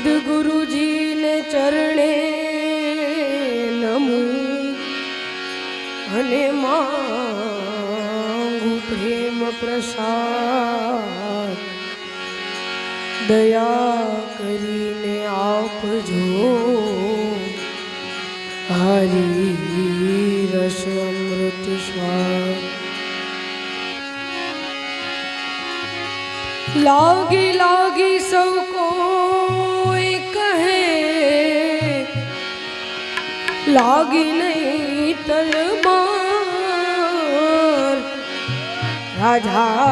સદગુરુજીને ચરણે નમું. અને માંગુ પ્રેમ પ્રસાદ. દયા કરીને આપજો. હરી રસ અમૃત સ્વાદ. લાગી લાગી સૌ કોઈ લાગી નહીં તલમાં રાજા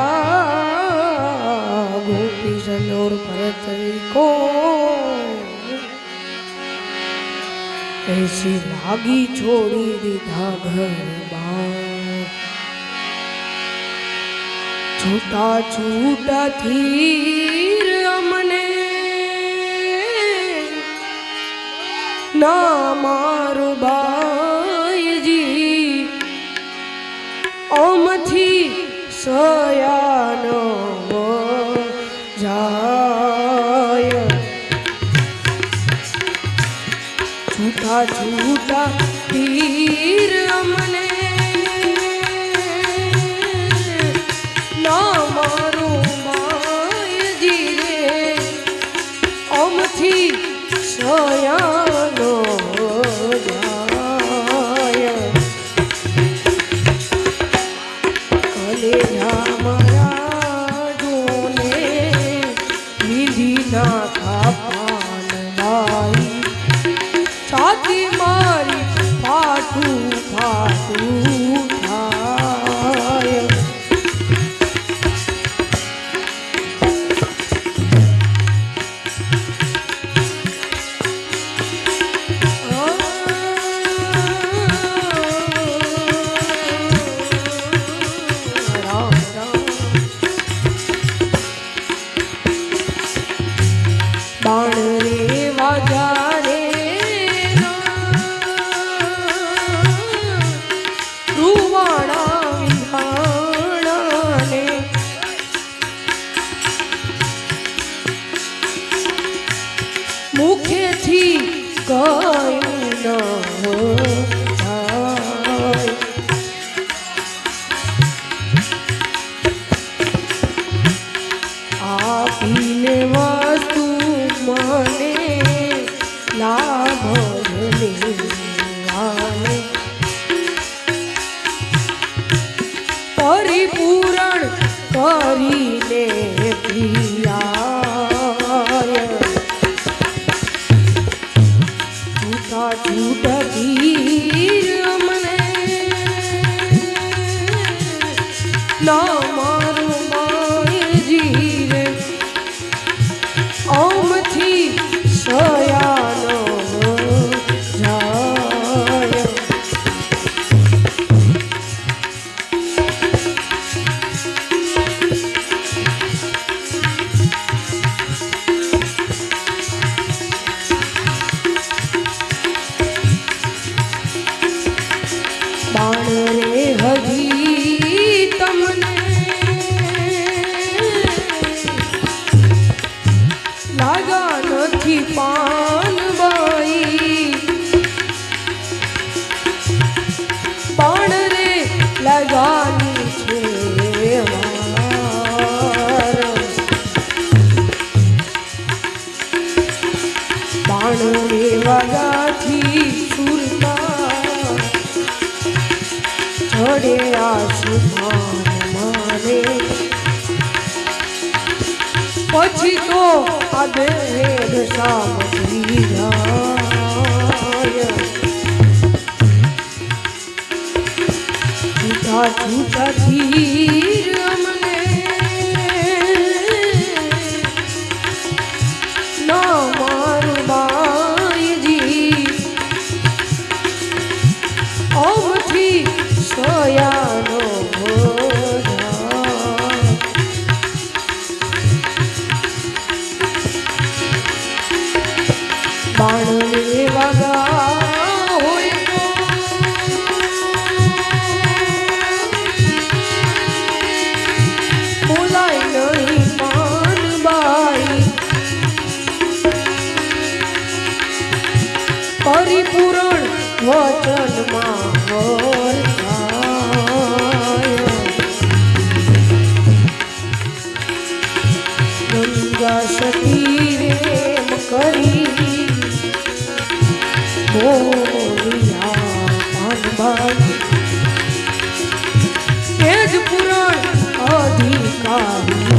ગોપી જનોર પરતરી કો એસી લાગી છોડી દીધા ઘર બાર. છૂટા છૂટા થી અમને ના મારું બાઈજી ઓમથી સયાનો જાય. છૂટા છૂટા મારી ફાટું ફાટું થાય. બાણ છૂટા બાણ રે વગાથી સુરતા ચડે આસુમાન મારે પછી તો આ દેહ પરિપૂરણ વચનમાં ગંગા સતી રેમ કરી પાનબાઈ એ જ પુરાણ અધિકારી